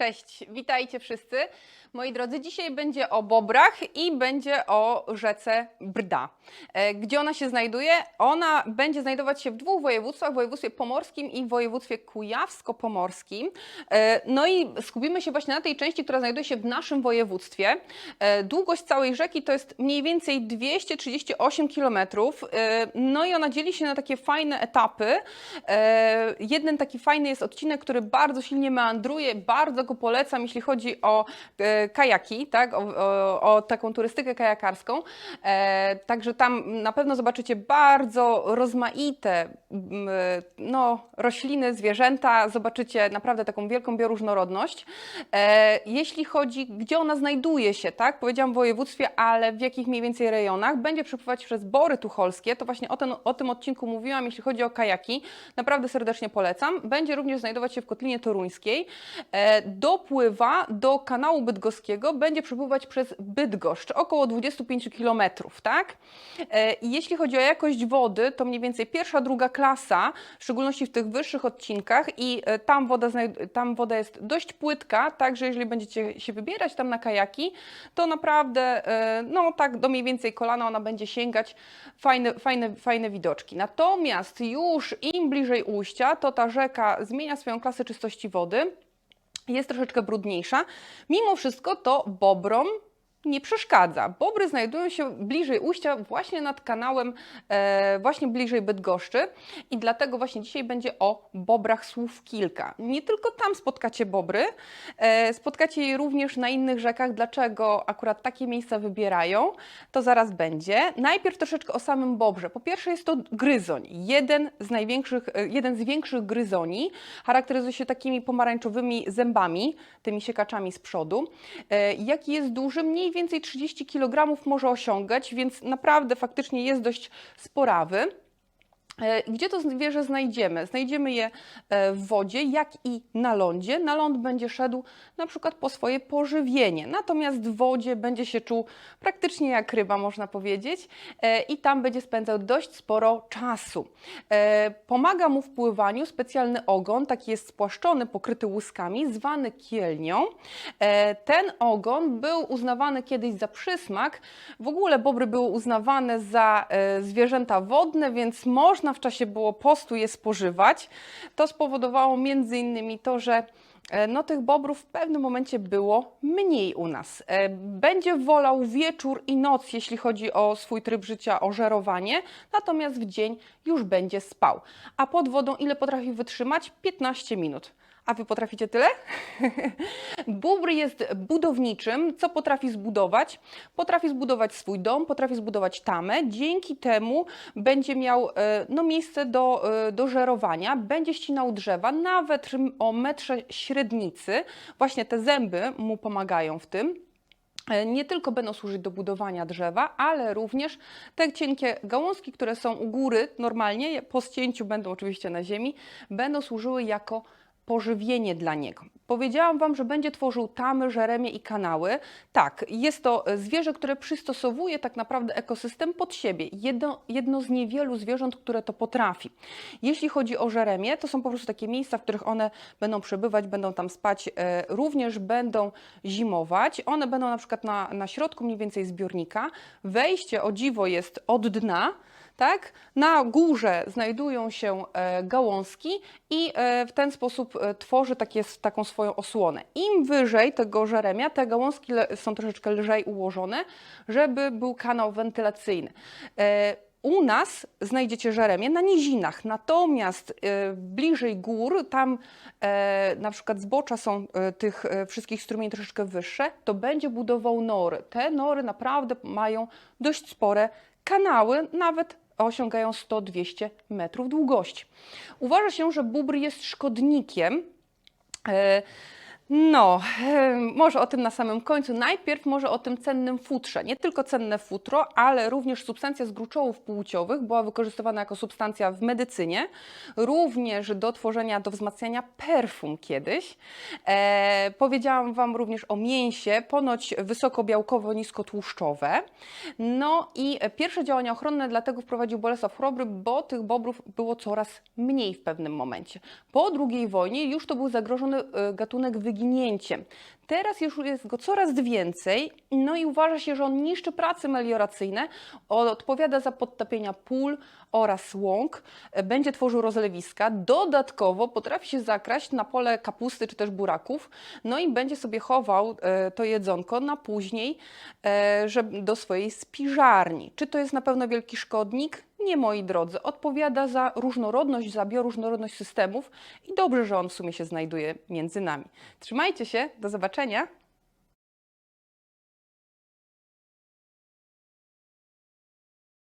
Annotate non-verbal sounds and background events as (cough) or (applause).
Cześć, witajcie wszyscy. Moi drodzy, dzisiaj będzie o bobrach i będzie o rzece Brda. E, Gdzie ona się znajduje? Ona będzie znajdować się w dwóch województwach, w województwie pomorskim i w województwie kujawsko-pomorskim. E, No i skupimy się właśnie na tej części, która znajduje się w naszym województwie. E, Długość całej rzeki to jest mniej więcej 238 km. No i ona dzieli się na takie fajne etapy. Jeden taki fajny jest odcinek, który bardzo silnie meandruje, bardzo polecam, jeśli chodzi o e, kajaki, tak? o, o, o taką turystykę kajakarską. E, Także tam na pewno zobaczycie bardzo rozmaite m, no, rośliny, zwierzęta, zobaczycie naprawdę taką wielką bioróżnorodność. E, Jeśli chodzi, gdzie ona znajduje się, tak? Powiedziałam w województwie, ale w jakich mniej więcej rejonach, będzie przepływać przez Bory Tucholskie, to właśnie o, ten, o tym odcinku mówiłam, jeśli chodzi o kajaki. Naprawdę serdecznie polecam. Będzie również znajdować się w Kotlinie Toruńskiej. Dopływa do kanału bydgoskiego, będzie przepływać przez Bydgoszcz, około 25 km, tak? E, I jeśli chodzi o jakość wody, to mniej więcej pierwsza, druga klasa, w szczególności w tych wyższych odcinkach i e, tam woda, tam woda jest dość płytka, także jeżeli będziecie się wybierać tam na kajaki, to naprawdę, e, no tak do mniej więcej kolana ona będzie sięgać, fajne, fajne, fajne widoczki. Natomiast już im bliżej ujścia, to ta rzeka zmienia swoją klasę czystości wody, jest troszeczkę brudniejsza. Mimo wszystko to bobrom nie przeszkadza. Bobry znajdują się bliżej ujścia, właśnie nad kanałem, e, właśnie bliżej Bydgoszczy i dlatego właśnie dzisiaj będzie o bobrach słów kilka. Nie tylko tam spotkacie bobry, e, spotkacie je również na innych rzekach. Dlaczego akurat takie miejsca wybierają, to zaraz będzie. Najpierw troszeczkę o samym bobrze. Po pierwsze jest to gryzoń, jeden z największych, e, jeden z większych gryzoni. Charakteryzuje się takimi pomarańczowymi zębami, tymi siekaczami z przodu. E, Jaki jest duży? Mniej więcej 30 kg może osiągać, więc naprawdę faktycznie jest dość sporawy. E, Gdzie to zwierzę znajdziemy? Znajdziemy je e, w wodzie, jak i na lądzie. Na ląd będzie szedł na przykład po swoje pożywienie, natomiast w wodzie będzie się czuł praktycznie jak ryba, można powiedzieć, e, i tam będzie spędzał dość sporo czasu. Pomaga mu w pływaniu specjalny ogon, taki jest spłaszczony, pokryty łuskami, zwany kielnią. Ten ogon był uznawany kiedyś za przysmak. W ogóle bobry były uznawane za zwierzęta wodne, więc można w czasie było postu je spożywać. To spowodowało między innymi to, że e, no, tych bobrów w pewnym momencie było mniej u nas. E, Będzie wolał wieczór i noc, jeśli chodzi o swój tryb życia, o żerowanie, natomiast w dzień już będzie spał. A pod wodą ile potrafi wytrzymać? 15 minut. A wy potraficie tyle? (laughs) Bóbr jest budowniczym. Co potrafi zbudować? Potrafi zbudować swój dom, potrafi zbudować tamę. Dzięki temu będzie miał e, no, miejsce do, e, do żerowania, będzie ścinał drzewa, nawet o metrze średnicy. Właśnie te zęby mu pomagają w tym. E, Nie tylko będą służyć do budowania drzewa, ale również te cienkie gałązki, które są u góry normalnie, po ścięciu będą oczywiście na ziemi, będą służyły jako pożywienie dla niego. Powiedziałam Wam, że będzie tworzył tamy, żeremie i kanały. Tak, jest to zwierzę, które przystosowuje tak naprawdę ekosystem pod siebie. Jedno, jedno z niewielu zwierząt, które to potrafi. Jeśli chodzi o żeremie, to są po prostu takie miejsca, w których one będą przebywać, będą tam spać, e, również będą zimować. One będą na przykład na, na środku mniej więcej zbiornika. Wejście o dziwo jest od dna, tak? Na górze znajdują się e, gałązki i e, w ten sposób tworzy takie, taką swoją osłonę. Im wyżej tego żeremia, te gałązki są troszeczkę lżej ułożone, żeby był kanał wentylacyjny. E, u nas znajdziecie żeremie na nizinach, natomiast e, bliżej gór, tam e, na przykład zbocza są e, tych e, wszystkich strumieni troszeczkę wyższe, to będzie budował nory. Te nory naprawdę mają dość spore kanały, nawet osiągają 100-200 metrów długości. Uważa się, że bóbr jest szkodnikiem. E, no, może o tym na samym końcu. Najpierw może o tym cennym futrze. Nie tylko cenne futro, ale również substancja z gruczołów płciowych była wykorzystywana jako substancja w medycynie, również do tworzenia, do wzmacniania perfum kiedyś. E, powiedziałam Wam również o mięsie, ponoć wysokobiałkowo, niskotłuszczowe. No i pierwsze działania ochronne dlatego wprowadził Bolesław Chrobry, bo tych bobrów było coraz mniej w pewnym momencie. Po II wojnie już to był zagrożony e, gatunek wyginięcia Teraz już jest go coraz więcej, no i uważa się, że on niszczy prace melioracyjne, odpowiada za podtopienia pól oraz łąk, będzie tworzył rozlewiska. Dodatkowo potrafi się zakraść na pole kapusty czy też buraków, no i będzie sobie chował e, to jedzonko na później e, do swojej spiżarni. Czy to jest na pewno wielki szkodnik? Nie, moi drodzy. Odpowiada za różnorodność, za bioróżnorodność systemów i dobrze, że on w sumie się znajduje między nami. Trzymajcie się, do zobaczenia.